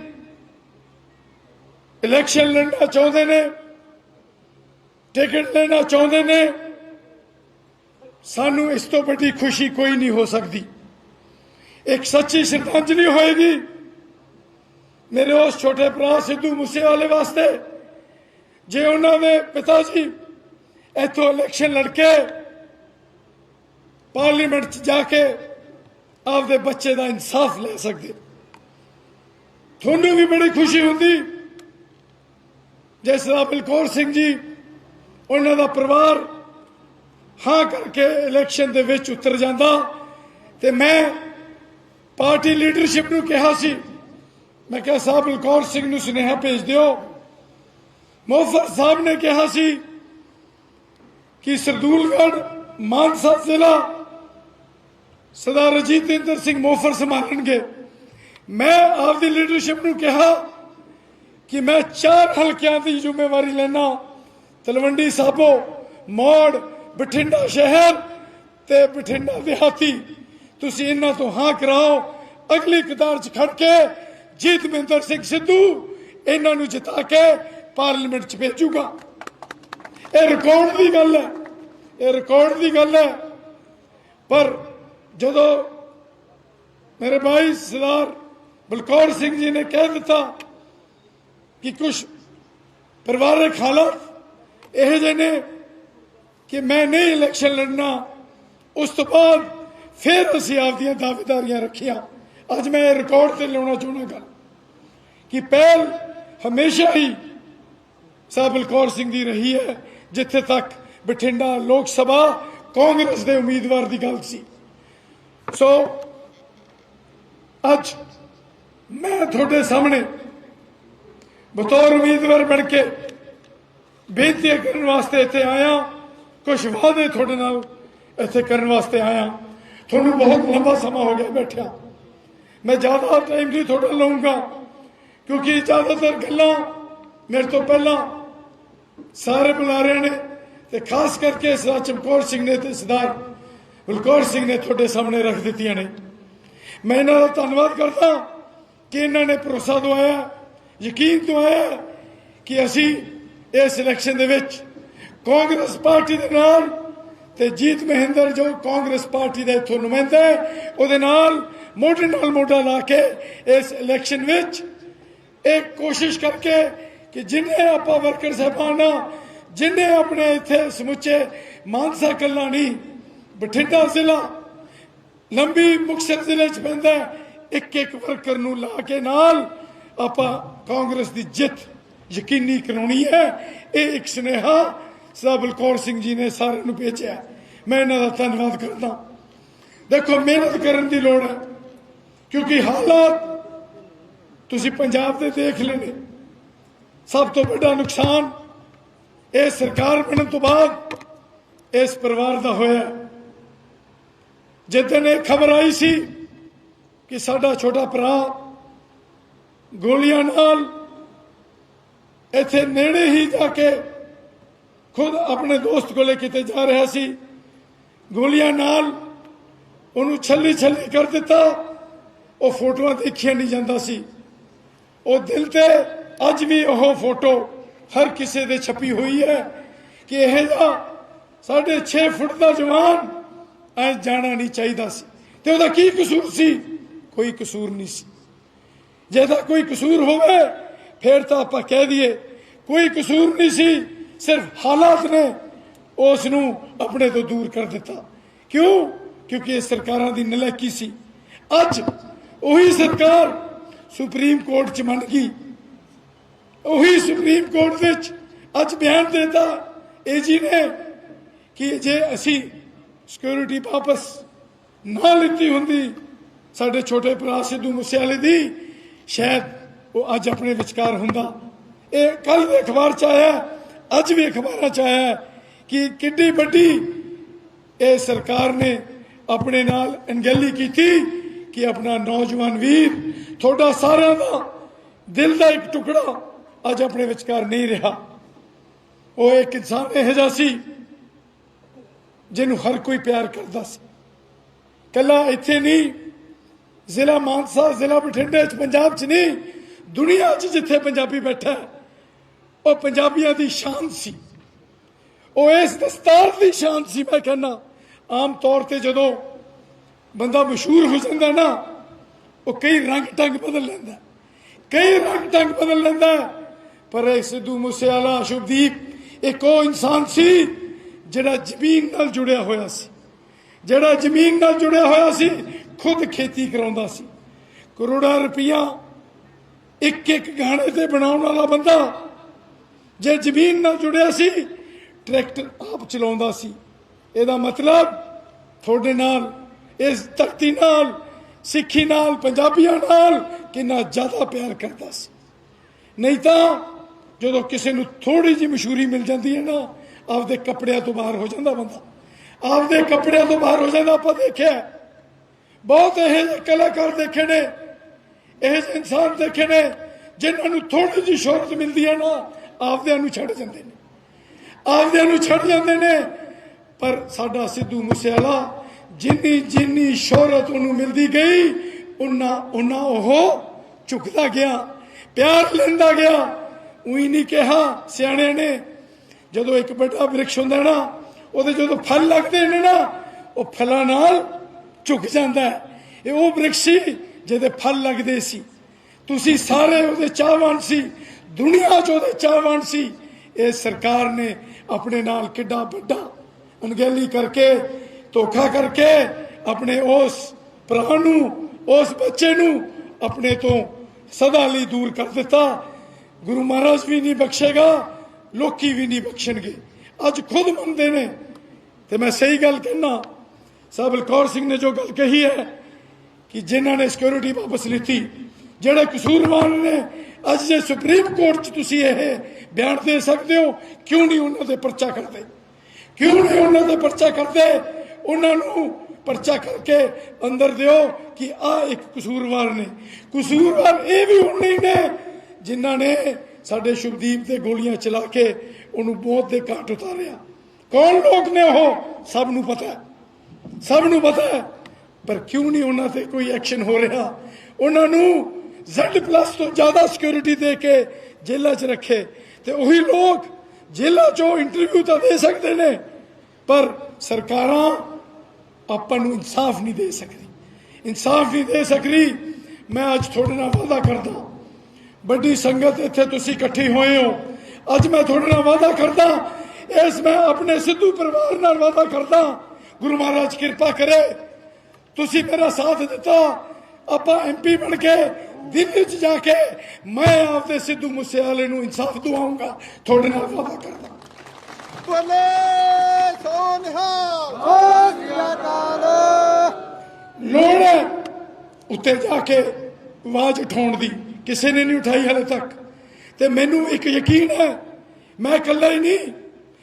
ਇਲੈਕਸ਼ਨ ਲੜਨਾ ਚਾਹੁੰਦੇ ਨੇ, ਟਿਕਟ ਲੈਣਾ ਚਾਹੁੰਦੇ ਨੇ, ਸਾਨੂੰ ਇਸ ਤੋਂ ਵੱਡੀ ਖੁਸ਼ੀ ਕੋਈ ਨਹੀਂ ਹੋ ਸਕਦੀ। ਇੱਕ ਸੱਚੀ ਸ਼ਰਧਾਂਜਲੀ ਹੋਏਗੀ। ਮੇਰੇ ਉਸ ਛੋਟੇ ਭਰਾ ਸਿੱਧੂ ਮੂਸੇਵਾਲੇ ਵਾਸਤੇ, ਜੇ ਉਹਨਾਂ ਦੇ ਪਿਤਾ ਜੀ ਇੱਥੋਂ ਇਲੈਕਸ਼ਨ ਲੜ ਕੇ ਪਾਰਲੀਮੈਂਟ 'ਚ ਜਾ ਕੇ ਆਪਦੇ ਬੱਚੇ ਦਾ ਇਨਸਾਫ ਲੈ ਸਕਦੇ। ਤੁਹਾਨੂੰ ਵੀ ਬੜੀ ਖੁਸ਼ੀ ਹੁੰਦੀ, ਜਿਸ ਤਰ੍ਹਾਂ ਬਲਕੌਰ ਸਿੰਘ ਜੀ ਉਹਨਾਂ ਦਾ ਪਰਿਵਾਰ ਹਾਂ ਕਰਕੇ ਇਲੈਕਸ਼ਨ ਦੇ ਵਿੱਚ ਉਤਰ ਜਾਂਦਾ ਤੇ ਮੈਂ ਪਾਰਟੀ ਲੀਡਰਸ਼ਿਪ ਨੂੰ ਕਿਹਾ ਸੀ, ਮੈਂ ਕਿਹਾ, ਸਾਹਿਬ, ਬਲਕੌਰ ਸਿੰਘ ਨੂੰ ਸੁਨੇਹਾ ਭੇਜ ਦਿਓ। ਮੋਫਰ ਸਾਹਿਬ ਨੇ ਕਿਹਾ ਸੀ ਕਿ ਸਰਦੂਲਗੜ੍ਹ, ਮਾਨਸਾ ਜ਼ਿਲ੍ਹਾ ਸਰਦਾਰ ਰਜੀਤਿੰਦਰ ਸਿੰਘ ਮੋਫਰ ਸੰਭਾਲਣਗੇ। ਮੈਂ ਆਪਦੀ ਲੀਡਰਸ਼ਿਪ ਨੂੰ ਕਿਹਾ ਕਿ ਮੈਂ ਚਾਰ ਹਲਕਿਆਂ ਦੀ ਜ਼ਿੰਮੇਵਾਰੀ ਲੈਣਾ ਤਲਵੰਡੀ ਸਾਬੋ, ਮੋੜ, ਬਠਿੰਡਾ ਸ਼ਹਿਰ ਤੇ ਬਠਿੰਡਾ ਦਿਹਾਤੀ। ਤੁਸੀਂ ਇਹਨਾਂ ਤੋਂ ਹਾਂ ਕਰਾਓ। ਅਗਲੀ ਕਤਾਰ 'ਚ ਖੜ ਕੇ ਜੀਤਮਿੰਦਰ ਸਿੰਘ ਸਿੱਧੂ ਇਹਨਾਂ ਨੂੰ ਜਿਤਾ ਕੇ ਪਾਰਲੀਮੈਂਟ 'ਚ ਭੇਜੂਗਾ। ਇਹ ਰਿਕਾਰਡ ਦੀ ਗੱਲ ਹੈ। ਇਹ ਰਿਕਾਰਡ ਦੀ ਗੱਲ ਹੈ। ਪਰ ਜਦੋਂ ਮੇਰੇ ਭਾਈ ਸਰਦਾਰ ਬਲਕੌਰ ਸਿੰਘ ਜੀ ਨੇ ਕਹਿ ਦਿੱਤਾ ਕਿ ਕੁਝ ਪਰਿਵਾਰਕ ਹਾਲਾਤ ਇਹੋ ਜਿਹੇ ਨੇ ਕਿ ਮੈਂ ਨਹੀਂ ਇਲੈਕਸ਼ਨ ਲੜਨਾ, ਉਸ ਤੋਂ ਬਾਅਦ ਫਿਰ ਅਸੀਂ ਆਪਦੀਆਂ ਦਾਅਵੇਦਾਰੀਆਂ ਰੱਖੀਆਂ। ਅੱਜ ਮੈਂ ਇਹ ਰਿਕਾਰਡ ਤੇ ਲਿਆਉਣਾ ਚਾਹੁੰਦਾ ਗੱਲ ਕਿ ਪਹਿਲ ਹਮੇਸ਼ਾ ਹੀ ਸਾਹਿਬ ਬਲਕੌਰ ਸਿੰਘ ਦੀ ਰਹੀ ਹੈ। ਜਿੱਥੇ ਤੱਕ ਬਠਿੰਡਾ ਲੋਕ ਸਭਾ ਕਾਂਗਰਸ ਦੇ ਉਮੀਦਵਾਰ ਦੀ ਗੱਲ ਸੀ। ਸੋ ਅੱਜ ਮੈਂ ਤੁਹਾਡੇ ਸਾਹਮਣੇ ਬਤੌਰ ਉਮੀਦਵਾਰ ਬਣ ਕੇ ਬੇਨਤੀ ਕਰਨ ਵਾਸਤੇ ਇੱਥੇ ਆਇਆ। ਕੁਝ ਵਾਅਦੇ ਤੁਹਾਡੇ ਨਾਲ ਇੱਥੇ ਕਰਨ ਵਾਸਤੇ ਆਇਆ। ਤੁਹਾਨੂੰ ਬਹੁਤ ਲੰਬਾ ਸਮਾਂ ਹੋ ਗਿਆ ਬੈਠਿਆ। ਮੈਂ ਜ਼ਿਆਦਾ ਟਾਈਮ ਨਹੀਂ ਤੁਹਾਡਾ ਲਵਾਂਗਾ ਕਿਉਂਕਿ ਜ਼ਿਆਦਾਤਰ ਗੱਲਾਂ ਮੇਰੇ ਤੋਂ ਪਹਿਲਾਂ ਸਾਰੇ ਬੁਲਾਰਿਆਂ ਨੇ ਤੇ ਖਾਸ ਕਰਕੇ ਸਰਦਾਰ ਚਮਕੌਰ ਸਿੰਘ ਨੇ ਤੇ ਸਰਦਾਰ ਬਲਕੌਰ ਸਿੰਘ ਨੇ ਤੁਹਾਡੇ ਸਾਹਮਣੇ ਰੱਖ ਦਿੱਤੀਆਂ ਨੇ। ਮੈਂ ਇਹਨਾਂ ਦਾ ਧੰਨਵਾਦ ਕਰਦਾ ਕਿ ਇਹਨਾਂ ਨੇ ਭਰੋਸਾ ਦਵਾਇਆ, ਯਕੀਨ ਦਵਾਇਆ ਕਿ ਅਸੀਂ ਇਸ ਇਲੈਕਸ਼ਨ ਦੇ ਵਿੱਚ ਕਾਂਗਰਸ ਪਾਰਟੀ ਦੇ ਨਾਲ ਤੇ ਜੀਤ ਮਹਿੰਦਰ ਜੋ ਕਾਂਗਰਸ ਪਾਰਟੀ ਦਾ ਇੱਥੋਂ ਨੁਮਾਇੰਦਾ ਹੈ, ਉਹਦੇ ਨਾਲ ਮੋਢੇ ਨਾਲ ਮੋਢਾ ਲਾ ਕੇ ਇਸ ਇਲੈਕਸ਼ਨ ਵਿੱਚ ਇੱਕ ਕੋਸ਼ਿਸ਼ ਕਰਕੇ ਕਿ ਜਿੰਨੇ ਆਪਾਂ ਵਰਕਰ ਸਾਹਿਬਾਨਾ ਜਿੰਨੇ ਆਪਣੇ ਇੱਥੇ ਸਮੁੱਚੇ ਮਾਨਸਾ ਕਲਾਣੀ ਬਠਿੰਡਾ ਜ਼ਿਲ੍ਹਾ, ਲੰਬੀ ਮੁਕਤਸਰ ਜ਼ਿਲ੍ਹੇ ਚ ਪੈਂਦਾ ਇੱਕ ਇੱਕ ਵਰਕਰ ਨੂੰ ਲਾ ਕੇ ਨਾਲ ਆਪਾਂ ਕਾਂਗਰਸ ਦੀ ਜਿੱਤ ਯਕੀਨੀ ਕਰਾਉਣੀ ਹੈ। ਇਹ ਇੱਕ ਸੁਨੇਹਾ ਸਾਹਿਬ ਬਲਕੌਰ ਸਿੰਘ ਜੀ ਨੇ ਸਾਰਿਆਂ ਨੂੰ ਭੇਜਿਆ ਮੈਂ ਇਹਨਾਂ ਦਾ ਧੰਨਵਾਦ ਕਰਦਾ ਦੇਖੋ, ਮਿਹਨਤ ਕਰਨ ਦੀ ਲੋੜ ਹੈ, ਕਿਉਂਕਿ ਹਾਲਾਤ ਤੁਸੀਂ ਪੰਜਾਬ ਦੇ ਦੇਖ ਲੈਣੇ। ਸਭ ਤੋਂ ਵੱਡਾ ਨੁਕਸਾਨ ਇਹ ਸਰਕਾਰ ਬਣਨ ਤੋਂ ਬਾਅਦ ਇਸ ਪਰਿਵਾਰ ਦਾ ਹੋਇਆ। ਜਿੱਦਣ ਇਹ ਖਬਰ ਆਈ ਸੀ ਕਿ ਸਾਡਾ ਛੋਟਾ ਭਰਾ ਗੋਲੀਆਂ ਨਾਲ ਇੱਥੇ ਨੇੜੇ ਹੀ ਜਾ ਕੇ ਖੁਦ ਆਪਣੇ ਦੋਸਤ ਕੋਲੇ ਕਿਤੇ ਜਾ ਰਿਹਾ ਸੀ। ਗੋਲੀਆਂ ਨਾਲ ਉਹਨੂੰ ਛੱਲੀ ਛੱਲੀ ਕਰ ਦਿੱਤਾ। ਉਹ ਫੋਟੋਆਂ ਦੇਖੀਆਂ ਨਹੀਂ ਜਾਂਦਾ ਸੀ। ਉਹ ਦਿਲ ਤੇ ਅੱਜ ਵੀ ਉਹ ਫੋਟੋ ਹਰ ਕਿਸੇ ਦੇ ਛਪੀ ਹੋਈ ਹੈ ਕਿ ਇਹ ਜਿਹਾ ਸਾਢੇ 6 ਫੁੱਟ ਦਾ ਜਵਾਨ ਐ ਜਾਣਾ ਨਹੀਂ ਚਾਹੀਦਾ ਸੀ। ਤੇ ਉਹਦਾ ਕੀ ਕਸੂਰ ਸੀ? ਕੋਈ ਕਸੂਰ ਨਹੀਂ ਸੀ। ਜੇ ਤਾਂ ਕੋਈ ਕਸੂਰ ਹੋਵੇ, ਫਿਰ ਤਾਂ ਆਪਾਂ ਕਹਿ ਦਈਏ, ਕੋਈ ਕਸੂਰ ਨਹੀਂ ਸੀ। ਸਿਰਫ ਹਾਲਾਤ ਨੇ ਉਸ ਨੂੰ ਆਪਣੇ ਤੋਂ ਦੂਰ ਕਰ ਦਿੱਤਾ। ਕਿਉਂ? ਕਿਉਂਕਿ ਇਹ ਸਰਕਾਰਾਂ ਦੀ ਨਲਾਇਕੀ ਸੀ। ਅੱਜ ਉਹੀ ਸਰਕਾਰ ਸੁਪਰੀਮ ਕੋਰਟ ਚ ਮੰਨ ਗਈ। ਉਹੀ ਸੁਪਰੀਮ ਕੋਰਟ ਵਿੱਚ ਅੱਜ ਬਿਆਨ ਦਿੱਤਾ। ਏਜੀ ਨੇ ਕਿ ਜੇ ਅਸੀਂ ਸਿਕਿਉਰਿਟੀ ਵਾਪਸ ਨਾ ਲਿੱਤੀ ਹੁੰਦੀ, ਸਾਡੇ ਛੋਟੇ ਭਰਾ ਸਿੱਧੂ ਮੂਸੇਵਾਲੇ ਦੀ, ਸ਼ਾਇਦ ਉਹ ਅੱਜ ਆਪਣੇ ਵਿਚਕਾਰ ਹੁੰਦਾ। ਇਹ ਕੱਲ ਦੇ ਅਖਬਾਰ ਚ ਆਇਆ ਅੱਜ ਵੀ ਅਖਬਾਰਾਂ ਚ ਆਇਆ ਕਿ ਕਿੱਡੀ ਵੱਡੀ ਇਹ ਸਰਕਾਰ ਨੇ ਆਪਣੇ ਨਾਲ ਅਣਗਹਿਲੀ ਕੀਤੀ ਕਿ ਆਪਣਾ ਨੌਜਵਾਨ ਵੀਰ ਤੁਹਾਡਾ ਸਾਰਿਆਂ ਦਾ ਦਿਲ ਦਾ ਇੱਕ ਟੁਕੜਾ ਅੱਜ ਆਪਣੇ ਵਿਚਕਾਰ ਨਹੀਂ ਰਿਹਾ। ਉਹ ਇੱਕ ਇਨਸਾਨ ਇਹੋ ਜਿਹਾ ਸੀ, ਜਿਹਨੂੰ ਹਰ ਕੋਈ ਪਿਆਰ ਕਰਦਾ ਸੀ। ਕੱਲਾ ਇੱਥੇ ਨਹੀਂ, ਜ਼ਿਲ੍ਹਾ ਮਾਨਸਾ, ਜ਼ਿਲ੍ਹਾ ਬਠਿੰਡੇ ਚ, ਪੰਜਾਬ ਚ ਨਹੀਂ, ਦੁਨੀਆ 'ਚ ਜਿੱਥੇ ਪੰਜਾਬੀ ਬੈਠਾ ਉਹ ਪੰਜਾਬੀਆਂ ਦੀ ਸ਼ਾਨ ਸੀ। ਉਹ ਇਸ ਦਸਤਾਰ ਦੀ ਸ਼ਾਨ ਸੀ, ਮੈਂ ਕਹਿੰਦਾ, ਆਮ ਤੌਰ ਤੇ ਜਦੋਂ ਬੰਦਾ ਮਸ਼ਹੂਰ ਹੋ ਜਾਂਦਾ ਨਾ, ਉਹ ਕਈ ਰੰਗ ਟੰਗ ਬਦਲ ਲੈਂਦਾ ਕਈ ਰੰਗ ਟੰਗ ਬਦਲ ਲੈਂਦਾ ਪਰ ਇਹ ਸਿੱਧੂ ਮੂਸੇਵਾਲਾ ਸ਼ੁਭਦੀਪ, ਇੱਕ ਉਹ ਇਨਸਾਨ ਸੀ ਜਿਹੜਾ ਜ਼ਮੀਨ ਨਾਲ ਜੁੜਿਆ ਹੋਇਆ ਸੀ। ਜਿਹੜਾ ਜ਼ਮੀਨ ਨਾਲ ਜੁੜਿਆ ਹੋਇਆ ਸੀ, ਖੁਦ ਖੇਤੀ ਕਰਾਉਂਦਾ ਸੀ। ਕਰੋੜਾਂ ਰੁਪਈਆ ਇੱਕ ਇੱਕ ਗਾਣੇ ਤੇ ਬਣਾਉਣ ਵਾਲਾ ਬੰਦਾ ਜੇ ਜ਼ਮੀਨ ਨਾਲ ਜੁੜਿਆ ਸੀ, ਟਰੈਕਟਰ ਆਪ ਚਲਾਉਂਦਾ ਸੀ। ਇਹਦਾ ਮਤਲਬ ਤੁਹਾਡੇ ਨਾਲ, ਇਸ ਧਰਤੀ ਨਾਲ, ਸਿੱਖੀ ਨਾਲ, ਪੰਜਾਬੀਆਂ ਨਾਲ ਕਿੰਨਾ ਜ਼ਿਆਦਾ ਪਿਆਰ ਕਰਦਾ ਸੀ। ਨਹੀਂ ਤਾਂ ਜਦੋਂ ਕਿਸੇ ਨੂੰ ਥੋੜੀ ਜਿਹੀ ਮਸ਼ਹੂਰੀ ਮਿਲ ਜਾਂਦੀ ਹੈ ਨਾ, ਆਪਦੇ ਕੱਪੜਿਆਂ ਤੋਂ ਬਾਹਰ ਹੋ ਜਾਂਦਾ ਬੰਦਾ। ਆਪਦੇ ਕੱਪੜਿਆਂ ਤੋਂ ਬਾਹਰ ਹੋ ਜਾਂਦਾ, ਆਪਾਂ ਦੇਖਿਆ ਬਹੁਤ ਇਹ ਕਲਾਕਾਰ ਦੇਖੇ ਨੇ, ਇਹ ਇਨਸਾਨ ਦੇਖੇ ਨੇ, ਜਿਨ੍ਹਾਂ ਨੂੰ ਥੋੜੀ ਜਿਹੀ ਸ਼ੋਹਰਤ ਮਿਲਦੀ ਹੈ ਨਾ, ਆਪਦਿਆਂ ਨੂੰ ਛੱਡ ਜਾਂਦੇ ਨੇ। ਆਪਦਿਆਂ ਨੂੰ ਛੱਡ ਜਾਂਦੇ ਨੇ, ਪਰ ਸਾਡਾ ਸਿੱਧੂ ਮੂਸੇਵਾਲਾ ਜਿੰਨੀ ਜਿੰਨੀ ਸ਼ੋਹਰਤ ਉਹਨੂੰ ਮਿਲਦੀ ਗਈ, ਉਨਾ ਉਨਾ ਉਹ ਝੁਕਦਾ ਗਿਆ, ਪਿਆਰ ਲੈਂਦਾ ਗਿਆ। ਉਹੀ ਨਹੀਂ ਕਿਹਾ ਸਿਆਣਿਆਂ ਨੇ। ਜਦੋਂ ਇੱਕ ਵੱਡਾ ਬ੍ਰਿਕਸ਼ ਹੁੰਦਾ ਨਾ, ਉਹਦੇ ਜਦੋਂ ਫਲ ਲੱਗਦੇ ਨੇ ਨਾ, ਉਹ ਫਲਾਂ ਨਾਲ ਝੁਕ ਜਾਂਦਾ ਇਹ ਉਹ ਬ੍ਰਿਕਸ਼ ਸੀ ਜਿਹਦੇ ਫਲ ਲੱਗਦੇ ਸੀ। ਤੁਸੀਂ ਸਾਰੇ ਉਹਦੇ ਚਾਹਵਾਨ ਸੀ, ਦੁਨੀਆ 'ਚ ਉਹਦੇ ਚਾਹਵਾਨ ਸੀ। ਇਹ ਸਰਕਾਰ ਨੇ ਆਪਣੇ ਨਾਲ ਕਿੱਡਾ ਵੱਡਾ ਅਣਗਹਿਲੀ ਕਰਕੇ, ਧੋਖਾ ਕਰਕੇ ਆਪਣੇ ਉਸ ਭਰਾ ਨੂੰ, ਉਸ ਬੱਚੇ ਨੂੰ ਆਪਣੇ ਤੋਂ ਸਦਾ ਲਈ ਦੂਰ ਕਰ ਦਿੱਤਾ। ਗੁਰੂ ਮਹਾਰਾਜ ਵੀ ਨਹੀਂ ਬਖਸ਼ੇਗਾ, ਲੋਕੀ ਵੀ ਨਹੀਂ ਬਖਸ਼ਣਗੇ। ਅੱਜ ਖੁਦ ਮੰਨਦੇ ਨੇ। ਤੇ ਮੈਂ ਸਹੀ ਗੱਲ ਕਹਿਣਾ ਸਾਹਿਬ ਬਲਕੌਰ ਸਿੰਘ ਨੇ ਜੋ ਗੱਲ ਕਹੀ ਹੈ ਕਿ ਜਿਨ੍ਹਾਂ ਨੇ ਸਿਕਿਉਰਿਟੀ ਵਾਪਸ ਲਿੱਤੀ, ਜਿਹੜੇ ਕਸੂਰਵਾਨ ਨੇ, ਅੱਜ ਜੇ ਸੁਪਰੀਮ ਕੋਰਟ 'ਚ ਤੁਸੀਂ ਇਹ ਬਿਆਨ ਦੇ ਸਕਦੇ ਹੋ, ਕਿਉਂ ਨਹੀਂ ਉਹਨਾਂ ਦੇ ਪਰਚਾ ਕਰਦੇ? ਕਿਉਂ ਨਹੀਂ ਉਹਨਾਂ ਦੇ ਪਰਚਾ ਕਰਦੇ? ਉਹਨਾਂ ਨੂੰ ਪਰਚਾ ਕਰਕੇ ਅੰਦਰ ਦਿਓ ਕਿ ਆ ਇੱਕ ਕਸੂਰਵਾਰ ਨੇ। ਕਸੂਰਵਾਰ ਇਹ ਵੀ ਉਹਨੇ ਹੀ ਨੇ ਜਿਨ੍ਹਾਂ ਨੇ ਸਾਡੇ ਸ਼ੁਭਦੀਪ ਤੇ ਗੋਲੀਆਂ ਚਲਾ ਕੇ ਉਹਨੂੰ ਬਹੁਤ ਦੇ ਘਾਟ ਉਤਾਰਿਆ। ਕੌਣ ਲੋਕ ਨੇ ਉਹ? ਸਭ ਨੂੰ ਪਤਾ ਸਭ ਨੂੰ ਪਤਾ ਪਰ ਕਿਉਂ ਨਹੀਂ ਉਹਨਾਂ ਤੇ ਕੋਈ ਐਕਸ਼ਨ ਹੋ ਰਿਹਾ? ਉਹਨਾਂ ਨੂੰ Z+ ਤੋਂ ਜ਼ਿਆਦਾ ਸਿਕਿਉਰਿਟੀ ਦੇ ਕੇ ਜੇਲ੍ਹਾਂ 'ਚ ਰੱਖੇ। ਤੇ ਉਹੀ ਲੋਕ ਜੇਲ੍ਹਾਂ 'ਚੋਂ ਇੰਟਰਵਿਊ ਤਾਂ ਦੇ ਸਕਦੇ ਨੇ, ਪਰ ਸਰਕਾਰਾਂ ਆਪਾਂ ਨੂੰ ਇਨਸਾਫ ਨਹੀਂ ਦੇ ਸਕਦੀ। ਇਨਸਾਫ ਨਹੀਂ ਦੇ ਸਕਦੀ। ਮੈਂ ਅੱਜ ਤੁਹਾਡੇ ਨਾਲ ਵਾਅਦਾ ਕਰਦਾ ਵੱਡੀ ਸੰਗਤ ਇੱਥੇ ਤੁਸੀਂ ਇਕੱਠੇ ਹੋਏ ਹੋ। ਅੱਜ ਮੈਂ ਤੁਹਾਡੇ ਨਾਲ ਵਾਅਦਾ ਕਰਦਾ ਇਸ ਮੈਂ ਆਪਣੇ ਸਿੱਧੂ ਪਰਿਵਾਰ ਨਾਲ ਵਾਅਦਾ ਕਰਦਾ ਗੁਰੂ ਮਹਾਰਾਜ ਕਿਰਪਾ ਕਰੇ। ਤੁਸੀਂ ਮੇਰਾ ਸਾਥ ਦਿੱਤਾ ਆਪਾਂ ਐਮਪੀ ਬਣ ਕੇ ਦਿੱਲੀ 'ਚ ਜਾ ਕੇ ਮੈਂ ਆਪਦੇ ਸਿੱਧੂ ਮੂਸੇਵਾਲੇ ਨੂੰ ਇਨਸਾਫ ਦਿਵਾਉਂਗਾ। ਤੁਹਾਡੇ ਨਾਲ ਵਾਅਦਾ ਕਰਦਾ। ਬੋਲੇ ਲੋੜ ਉੱਤੇ ਜਾ ਕੇ ਆਵਾਜ਼ ਉਠਾਉਣ ਦੀ। ਕਿਸੇ ਨੇ ਨਹੀਂ ਉਠਾਈ ਹਲੇ ਤੱਕ। ਤੇ ਮੈਨੂੰ ਇੱਕ ਯਕੀਨ ਹੈ, ਮੈਂ ਇਕੱਲਾ ਹੀ ਨਹੀਂ,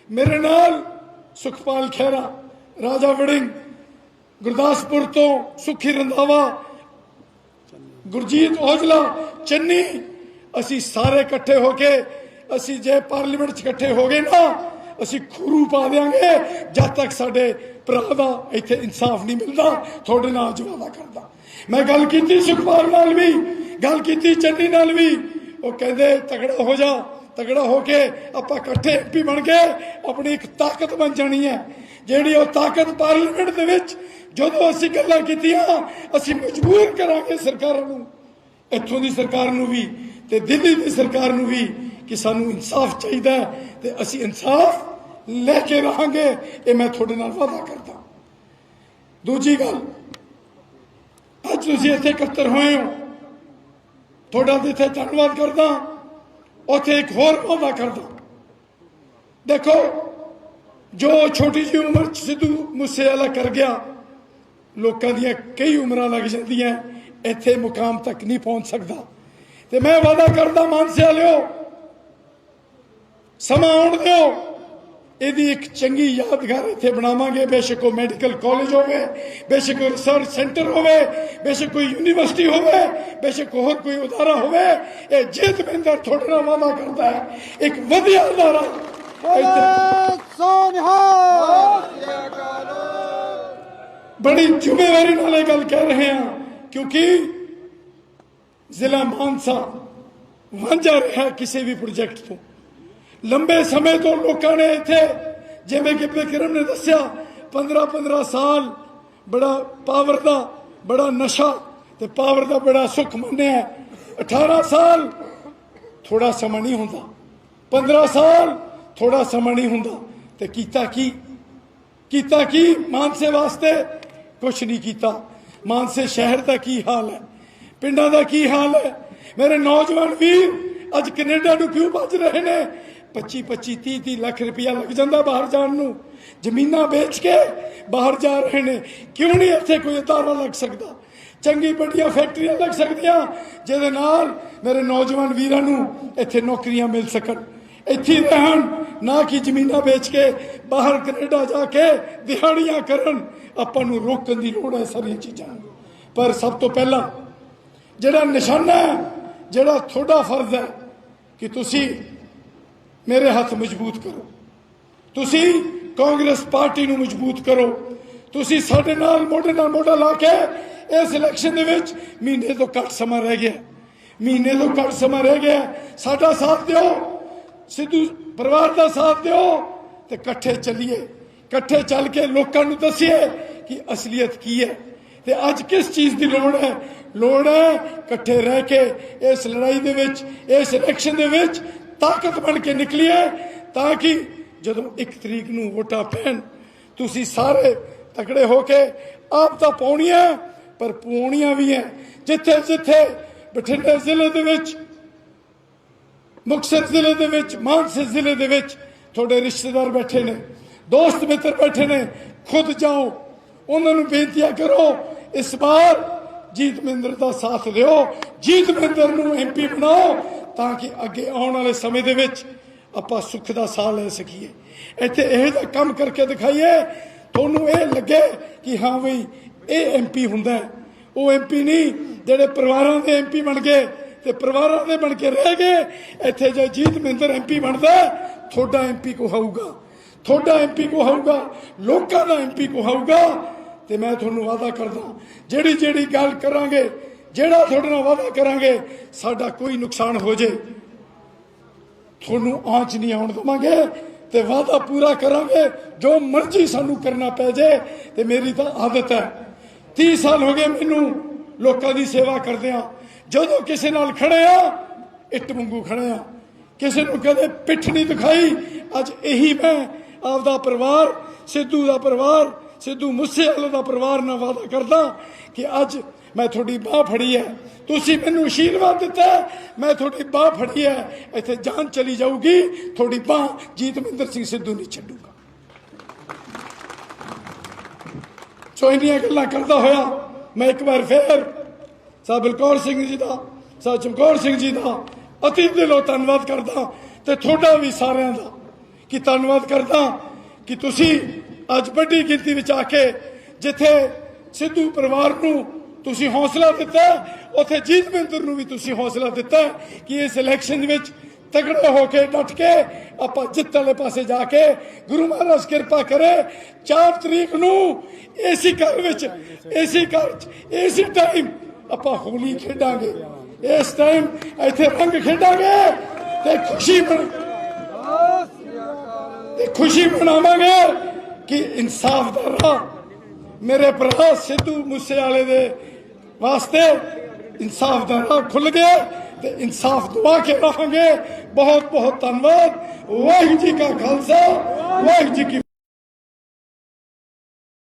ਮੇਰੇ ਨਾਲ ਸੁਖਪਾਲ ਖਹਿਰਾ, ਰਾਜਾ ਵੜਿੰਗ, ਗੁਰਦਾਸਪੁਰ ਤੋਂ ਸੁਖੀ ਰੰਧਾਵਾ, ਗੁਰਜੀਤ ਔਜਲਾ, ਚੰਨੀ, ਅਸੀਂ ਸਾਰੇ ਇਕੱਠੇ ਹੋ ਕੇ, ਅਸੀਂ ਜੇ ਪਾਰਲੀਮੈਂਟ 'ਚ ਇਕੱਠੇ ਹੋ ਗਏ ਨਾ, ਅਸੀਂ ਖੂਰੂ ਪਾ ਦੇਾਂਗੇ ਜਦ ਤੱਕ ਸਾਡੇ ਭਰਾ ਦਾ ਇੱਥੇ ਇਨਸਾਫ ਨਹੀਂ ਮਿਲਦਾ, ਤੁਹਾਡੇ ਨਾਲ ਜਵਾਦਾ ਕਰਦਾ। ਮੈਂ ਗੱਲ ਕੀਤੀ ਸੁਖਪਾਲ ਨਾਲ ਵੀ, ਗੱਲ ਕੀਤੀ ਚੰਨੀ ਨਾਲ ਵੀ। ਉਹ ਕਹਿੰਦੇ, ਤਗੜਾ ਹੋ ਜਾ, ਤਗੜਾ ਹੋ ਕੇ ਆਪਾਂ ਇਕੱਠੇ ਐਮਪੀ ਬਣ ਕੇ ਆਪਣੀ ਇੱਕ ਤਾਕਤ ਬਣ ਜਾਣੀ ਹੈ। ਜਿਹੜੀ ਉਹ ਤਾਕਤ ਪਾਰਲੀਮੈਂਟ ਦੇ ਵਿੱਚ ਜਦੋਂ ਅਸੀਂ ਗੱਲਾਂ ਕੀਤੀਆਂ, ਅਸੀਂ ਮਜਬੂਰ ਕਰਾਂਗੇ ਸਰਕਾਰਾਂ ਨੂੰ। ਇੱਥੋਂ ਦੀ ਸਰਕਾਰ ਨੂੰ ਵੀ ਤੇ ਦਿੱਲੀ ਦੀ ਸਰਕਾਰ ਨੂੰ ਵੀ ਕਿ ਸਾਨੂੰ ਇਨਸਾਫ ਚਾਹੀਦਾ ਤੇ ਅਸੀਂ ਇਨਸਾਫ ਲੈ ਕੇ ਰਹਾਂਗੇ, ਇਹ ਮੈਂ ਤੁਹਾਡੇ ਨਾਲ ਵਾਅਦਾ ਕਰਦਾ। ਦੂਜੀ ਗੱਲ ਅੱਜ ਤੁਸੀਂ ਇੱਥੇ ਇਕੱਤਰ ਹੋਏ ਹੋ। ਤੁਹਾਡਾ ਇੱਥੇ ਧੰਨਵਾਦ ਕਰਦਾ। ਉੱਥੇ ਇੱਕ ਹੋਰ ਵਾਅਦਾ ਕਰਦਾ। ਦੇਖੋ, ਜੋ ਛੋਟੀ ਜਿਹੀ ਉਮਰ ਚ ਸਿੱਧੂ ਮੂਸੇਵਾਲਾ ਕਰ ਗਿਆ, ਲੋਕਾਂ ਦੀਆਂ ਕਈ ਉਮਰਾਂ ਲੱਗ ਜਾਂਦੀਆਂ, ਇੱਥੇ ਮੁਕਾਮ ਤੱਕ ਨਹੀਂ ਪਹੁੰਚ ਸਕਦਾ। ਤੇ ਮੈਂ ਵਾਅਦਾ ਕਰਦਾ, ਮਾਨਸੇ ਵਾਲਿਓ, ਸਮਾਂ ਆਉਣ ਦਿਓ। ਇਹਦੀ ਇੱਕ ਚੰਗੀ ਯਾਦਗਾਰ ਇੱਥੇ ਬਣਾਵਾਂਗੇ। ਬੇਸ਼ੱਕ ਉਹ ਮੈਡੀਕਲ ਕਾਲਜ ਹੋਵੇ, ਬੇਸ਼ੱਕ ਉਹ ਰਿਸਰਚ ਸੈਂਟਰ ਹੋਵੇ, ਬੇਸ਼ੱਕ ਕੋਈ ਯੂਨੀਵਰਸਿਟੀ ਹੋਵੇ, ਬੇਸ਼ੱਕ ਹੋਰ ਕੋਈ ਉਦਾਰਾ ਹੋਵੇ। ਇਹ ਜੇਤਵਿੰਦਰ ਤੁਹਾਡੇ ਨਾਲ ਵਾਅਦਾ ਕਰਦਾ ਹੈ। ਇੱਕ ਵਧੀਆ ਅਦਾਰਾ ਬੜੀ ਜ਼ਿੰਮੇਵਾਰੀ ਨਾਲ ਇਹ ਗੱਲ ਕਹਿ ਰਹੇ ਹਾਂ, ਕਿਉਂਕਿ ਜ਼ਿਲ੍ਹਾ ਮਾਨਸਾ ਵਾਂਝਾ ਰਿਹਾ ਕਿਸੇ ਵੀ ਪ੍ਰੋਜੈਕਟ ਤੋਂ। ਲੰਬੇ ਸਮੇਂ ਤੋਂ ਲੋਕਾਂ ਨੇ ਇੱਥੇ, ਜਿਵੇਂ ਕਿ ਬਿਕਰਮ ਨੇ ਦੱਸਿਆ 15 15 ਸਾਲ ਬੜਾ ਪਾਵਰ ਦਾ, ਬੜਾ ਨਸ਼ਾ ਤੇ ਪਾਵਰ ਦਾ ਬੜਾ ਸੁੱਖ ਮੰਨਿਆ 18 ਸਾਲ ਥੋੜਾ ਸਮਾਂ ਨਹੀਂ ਹੁੰਦਾ। 15 ਸਾਲ ਥੋੜਾ ਸਮਾਂ ਨਹੀਂ ਹੁੰਦਾ। ਤੇ ਕੀਤਾ ਕੀ? ਕੀਤਾ ਕੀ? ਮਾਨਸੇ ਵਾਸਤੇ ਕੁਛ ਨਹੀਂ ਕੀਤਾ। ਮਾਨਸੇ ਸ਼ਹਿਰ ਦਾ ਕੀ ਹਾਲ ਹੈ? ਪਿੰਡਾਂ ਦਾ ਕੀ ਹਾਲ ਹੈ? ਮੇਰੇ ਨੌਜਵਾਨ ਵੀਰ ਅੱਜ ਕੈਨੇਡਾ ਨੂੰ ਕਿਉਂ ਭੱਜ ਰਹੇ ਨੇ? 25 25 30 30 ਲੱਖ ਰੁਪਇਆ ਲੱਗ ਜਾਂਦਾ ਬਾਹਰ ਜਾਣ ਨੂੰ। ਜ਼ਮੀਨਾਂ ਵੇਚ ਕੇ ਬਾਹਰ ਜਾ ਰਹੇ ਨੇ। ਕਿਉਂ ਨਹੀਂ ਇੱਥੇ ਕੋਈ ਅਦਾਰਾ ਲੱਗ ਸਕਦਾ? ਚੰਗੀ ਵੱਡੀਆਂ ਫੈਕਟਰੀਆਂ ਲੱਗ ਸਕਦੀਆਂ, ਜਿਹਦੇ ਨਾਲ ਮੇਰੇ ਨੌਜਵਾਨ ਵੀਰਾਂ ਨੂੰ ਇੱਥੇ ਨੌਕਰੀਆਂ ਮਿਲ ਸਕਣ। ਇੱਥੇ ਰਹਿਣ, ਨਾ ਕਿ ਜ਼ਮੀਨਾਂ ਵੇਚ ਕੇ ਬਾਹਰ ਕੈਨੇਡਾ ਜਾ ਕੇ ਦਿਹਾੜੀਆਂ ਕਰਨ। ਆਪਾਂ ਨੂੰ ਰੋਕਣ ਦੀ ਲੋੜ ਹੈ ਸਾਰੀਆਂ ਚੀਜ਼ਾਂ ਪਰ ਸਭ ਤੋਂ ਪਹਿਲਾਂ ਜਿਹੜਾ ਨਿਸ਼ਾਨਾ ਹੈ, ਜਿਹੜਾ ਤੁਹਾਡਾ ਫਰਜ਼ ਹੈ ਕਿ ਤੁਸੀਂ ਮੇਰੇ ਹੱਥ ਮਜ਼ਬੂਤ ਕਰੋ। ਤੁਸੀਂ ਕਾਂਗਰਸ ਪਾਰਟੀ ਨੂੰ ਮਜ਼ਬੂਤ ਕਰੋ। ਤੁਸੀਂ ਸਾਡੇ ਨਾਲ ਮੋਢੇ ਨਾਲ ਮੋਢਾ ਲਾ ਕੇ ਇਸ ਇਲੈਕਸ਼ਨ ਦੇ ਵਿੱਚ ਮਹੀਨੇ ਤੋਂ ਘੱਟ ਸਮਾਂ ਰਹਿ ਗਿਆ। ਮਹੀਨੇ ਤੋਂ ਘੱਟ ਸਮਾਂ ਰਹਿ ਗਿਆ। ਸਾਡਾ ਸਾਥ ਦਿਓ। ਸਿੱਧੂ ਪਰਿਵਾਰ ਦਾ ਸਾਥ ਦਿਓ ਤੇ ਇਕੱਠੇ ਚੱਲੀਏ। ਇਕੱਠੇ ਚੱਲ ਕੇ ਲੋਕਾਂ ਨੂੰ ਦੱਸੀਏ ਕਿ ਅਸਲੀਅਤ ਕੀ ਹੈ ਤੇ ਅੱਜ ਕਿਸ ਚੀਜ਼ ਦੀ ਲੋੜ ਹੈ? ਲੋੜ ਹੈ ਇਕੱਠੇ ਰਹਿ ਕੇ ਇਸ ਲੜਾਈ ਦੇ ਵਿੱਚ, ਇਸ ਇਲੈਕਸ਼ਨ ਦੇ ਵਿੱਚ ਤਾਕਤ ਬਣ ਕੇ ਨਿਕਲੀ ਹੈ ਤਾਂ ਕਿ ਜਦੋਂ 1 ਤਰੀਕ ਨੂੰ ਵੋਟਾਂ ਪੈਣ, ਤੁਸੀਂ ਸਾਰੇ ਤਕੜੇ ਹੋ ਕੇ ਆਪ ਤਾਂ ਪਾਉਣੀਆਂ ਪਰ ਪਾਉਣੀਆਂ ਵੀ ਹੈ। ਜਿੱਥੇ ਜਿੱਥੇ ਬਠਿੰਡੇ ਜ਼ਿਲ੍ਹੇ ਦੇ ਵਿੱਚ, ਮੁਕਤਸਰ ਜ਼ਿਲ੍ਹੇ ਦੇ ਵਿੱਚ, ਮਾਨਸਾ ਜ਼ਿਲ੍ਹੇ ਦੇ ਵਿੱਚ ਤੁਹਾਡੇ ਰਿਸ਼ਤੇਦਾਰ ਬੈਠੇ ਨੇ, ਦੋਸਤ ਮਿੱਤਰ ਬੈਠੇ ਨੇ, ਖੁਦ ਜਾਓ, ਉਹਨਾਂ ਨੂੰ ਬੇਨਤੀਆਂ ਕਰੋ, ਇਸ ਵਾਰ ਜੀਤ ਮਹਿੰਦਰ ਦਾ ਸਾਥ ਦਿਓ ਜੀਤ ਮਹਿੰਦਰ ਨੂੰ ਐਮਪੀ ਬਣਾਓ ਤਾਂ ਕਿ ਅੱਗੇ ਆਉਣ ਵਾਲੇ ਸਮੇਂ ਦੇ ਵਿੱਚ ਆਪਾਂ ਸੁੱਖ ਦਾ ਸਾਹ ਲੈ ਸਕੀਏ। ਇੱਥੇ ਇਹ ਜਿਹਾ ਕੰਮ ਕਰਕੇ ਦਿਖਾਈਏ। ਤੁਹਾਨੂੰ ਇਹ ਲੱਗੇ ਕਿ ਹਾਂ ਬਈ, ਇਹ ਐਮਪੀ ਹੁੰਦਾ ਹੈ। ਉਹ ਐਮਪੀ ਨਹੀਂ, ਜਿਹੜੇ ਪਰਿਵਾਰਾਂ ਦੇ ਐਮਪੀ ਬਣ ਗਏ ਤੇ ਪਰਿਵਾਰਾਂ ਦੇ ਬਣ ਕੇ ਰਹਿ ਗਏ, ਇੱਥੇ ਜੇ ਜੀਤ ਮਹਿੰਦਰ ਐਮਪੀ ਬਣਦਾ ਤੁਹਾਡਾ ਐਮਪੀ ਕੋ ਹੋਊਗਾ ਤੁਹਾਡਾ ਐਮਪੀ ਕੋ ਹੋਊਗਾ ਲੋਕਾਂ ਦਾ ਐਮਪੀ ਕੋ ਹੋਊਗਾ ਤੇ ਮੈਂ ਤੁਹਾਨੂੰ ਵਾਅਦਾ ਕਰਦਾ ਜਿਹੜੀ ਜਿਹੜੀ ਗੱਲ ਕਰਾਂਗੇ ਜਿਹੜਾ ਤੁਹਾਡੇ ਨਾਲ ਵਾਅਦਾ ਕਰਾਂਗੇ, ਸਾਡਾ ਕੋਈ ਨੁਕਸਾਨ ਹੋ ਜੇ। ਤੁਹਾਨੂੰ ਆਂਚ ਨਹੀਂ ਆਉਣ ਦਵਾਂਗੇ ਤੇ ਵਾਅਦਾ ਪੂਰਾ ਕਰਾਂਗੇ। ਜੋ ਮਰਜ਼ੀ ਸਾਨੂੰ ਕਰਨਾ ਪੈ ਜੇ, ਤੇ ਮੇਰੀ ਤਾਂ ਆਦਤ ਹੈ। 30 ਸਾਲ ਹੋ ਗਏ ਮੈਨੂੰ ਲੋਕਾਂ ਦੀ ਸੇਵਾ ਕਰਦਿਆਂ ਜਦੋਂ ਕਿਸੇ ਨਾਲ ਖੜੇ ਆ, ਇੱਟ ਵਾਂਗੂ ਖੜੇ ਆ। ਕਿਸੇ ਨੂੰ ਕਦੇ ਪਿੱਠ ਨਹੀਂ ਦਿਖਾਈ, ਅੱਜ ਇਹੀ ਮੈਂ, ਆਪਦਾ ਪਰਿਵਾਰ, ਸਿੱਧੂ ਦਾ ਪਰਿਵਾਰ, ਸਿੱਧੂ ਮੂਸੇਵਾਲੇ ਦਾ ਪਰਿਵਾਰ ਨਾਲ ਵਾਅਦਾ ਕਰਦਾ ਕਿ ਅੱਜ ਮੈਂ ਤੁਹਾਡੀ ਬਾਹ ਫੜੀ ਹੈ। ਤੁਸੀਂ ਮੈਨੂੰ ਆਸ਼ੀਰਵਾਦ ਦਿੱਤਾ ਮੈਂ ਤੁਹਾਡੀ ਬਾਹ ਫੜੀ ਹੈ। ਇੱਥੇ ਜਾਨ ਚਲੀ ਜਾਊਗੀ। ਤੁਹਾਡੀ ਬਾਹ ਜੀਤਮਿੰਦਰ ਸਿੰਘ ਸਿੱਧੂ ਨਹੀਂ ਛੱਡੂਗਾ। ਸੋ ਇੰਨੀਆਂ ਗੱਲਾਂ ਕਰਦਾ ਹੋਇਆ ਮੈਂ ਇੱਕ ਵਾਰ ਫੇਰ ਸਾਹਿਬ ਬਲਕੌਰ ਸਿੰਘ ਜੀ ਦਾ ਸਾਹਿਬ ਚਮਕੌਰ ਸਿੰਘ ਜੀ ਦਾ ਅਤੀ ਦਿਲੋਂ ਧੰਨਵਾਦ ਕਰਦਾ ਤੇ ਤੁਹਾਡਾ ਵੀ ਸਾਰਿਆਂ ਦਾ ਕਿ ਧੰਨਵਾਦ ਕਰਦਾ ਕਿ ਤੁਸੀਂ ਅੱਜ ਵੱਡੀ ਗਿਣਤੀ ਵਿੱਚ ਆ ਕੇ ਜਿੱਥੇ ਸਿੱਧੂ ਪਰਿਵਾਰ ਨੂੰ ਤੁਸੀਂ ਹੌਸਲਾ ਦਿੱਤਾ ਉੱਥੇ ਜੀਤਮਿੰਦਰ ਨੂੰ ਵੀ ਤੁਸੀਂ ਹੌਸਲਾ ਦਿੱਤਾ ਕਿ ਇਸ ਇਲੈਕਸ਼ਨ ਵਿੱਚ ਤਗੜੇ ਹੋ ਕੇ ਡਟ ਕੇ ਆਪਾਂ ਜਿੱਤ ਵਾਲੇ ਪਾਸੇ ਜਾ ਕੇ ਗੁਰੂ ਮਹਾਰਾਜ ਕਿਰਪਾ ਕਰੇ। 4 ਤਰੀਕ ਨੂੰ ਏਸੀ ਘਰ ਵਿੱਚ, ਏਸੀ ਘਰ ਏਸੀ ਟਾਈਮ ਆਪਾਂ ਹੋਲੀ ਖੇਡਾਂਗੇ। ਇਸ ਟਾਈਮ ਇੱਥੇ ਰੰਗ ਖੇਡਾਂਗੇ ਤੇ ਖੁਸ਼ੀ ਮਨ ਤੇ ਖੁਸ਼ੀ ਮਨਾਵਾਂਗੇ ਕਿ ਇਨਸਾਫ ਦਾ ਰਾਹ। ਮੇਰੇ ਭਰਾ ਸਿੱਧੂ ਮੂਸੇਵਾਲੇ ਦੇ ਵਾਸਤੇ ਇਨਸਾਫ ਦਾ ਰਾਹ ਖੁੱਲ ਗਿਆ ਤੇ ਇਨਸਾਫ ਦਵਾ ਕੇ ਰਹਾਂਗੇ ਬਹੁਤ ਬਹੁਤ ਧੰਨਵਾਦ। ਵਾਹਿਗੁਰੂ ਜੀ ਕਾ ਖਾਲਸਾ, ਵਾਹਿਗੁਰੂ ਜੀ ਕੀ